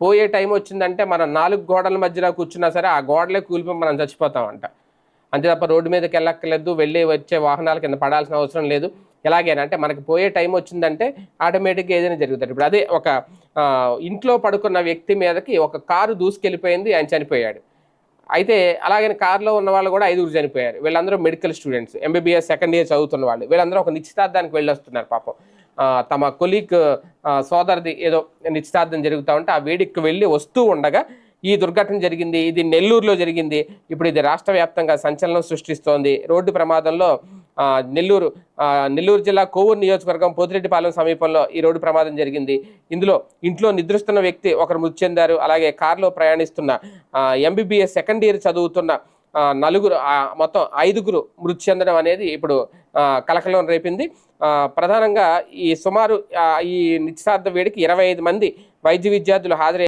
పోయే టైం వచ్చిందంటే మనం నాలుగు గోడల మధ్యలో కూర్చున్నా సరే ఆ గోడలే కూలిపోయి మనం చచ్చిపోతామంట. అంతే తప్ప రోడ్డు మీదకి వెళ్ళక్కర్లేదు వెళ్ళి వచ్చే వాహనాల కింద పడాల్సిన అవసరం లేదు. ఎలాగైనా అంటే మనకి పోయే టైం వచ్చిందంటే ఆటోమేటిక్గా ఏదైనా జరుగుతుంది. ఇప్పుడు అదే ఒక ఇంట్లో పడుకున్న వ్యక్తి మీదకి ఒక కారు దూసుకెళ్ళిపోయింది ఆయన చనిపోయాడు. అయితే అలాగే కారులో ఉన్న వాళ్ళు కూడా ఐదుగురు చనిపోయారు. వీళ్ళందరూ medical students MBBS second year చదువుతున్న వాళ్ళు. వీళ్ళందరూ ఒక నిశ్చితార్థానికి వెళ్ళొస్తున్నారు పాపం. తమ కొలీగ్ సోదరిది ఏదో నిశ్చితార్థం జరుగుతూ ఉంటే ఆ వేడికి వెళ్ళి వస్తూ ఉండగా ఈ దుర్ఘటన జరిగింది ఇది నెల్లూరులో జరిగింది ఇప్పుడు ఇది రాష్ట్ర వ్యాప్తంగా సంచలనం సృష్టిస్తోంది. రోడ్డు ప్రమాదంలో నెల్లూరు నెల్లూరు జిల్లా కోవూరు నియోజకవర్గం పోతిరెడ్డిపాలెం సమీపంలో ఈ రోడ్డు ప్రమాదం జరిగింది. ఇందులో ఇంట్లో నిద్రిస్తున్న వ్యక్తి ఒకరు మృతి చెందారు. అలాగే కారులో ప్రయాణిస్తున్న ఎంబీబీఎస్ సెకండ్ ఇయర్ చదువుతున్న నలుగురు మొత్తం ఐదుగురు మృతి చెందడం అనేది ఇప్పుడు కలకలం రేపింది. ప్రధానంగా ఈ సుమారు ఈ నిత్యార్థ వేడికి ఇరవై ఐదు మంది వైద్య విద్యార్థులు హాజరై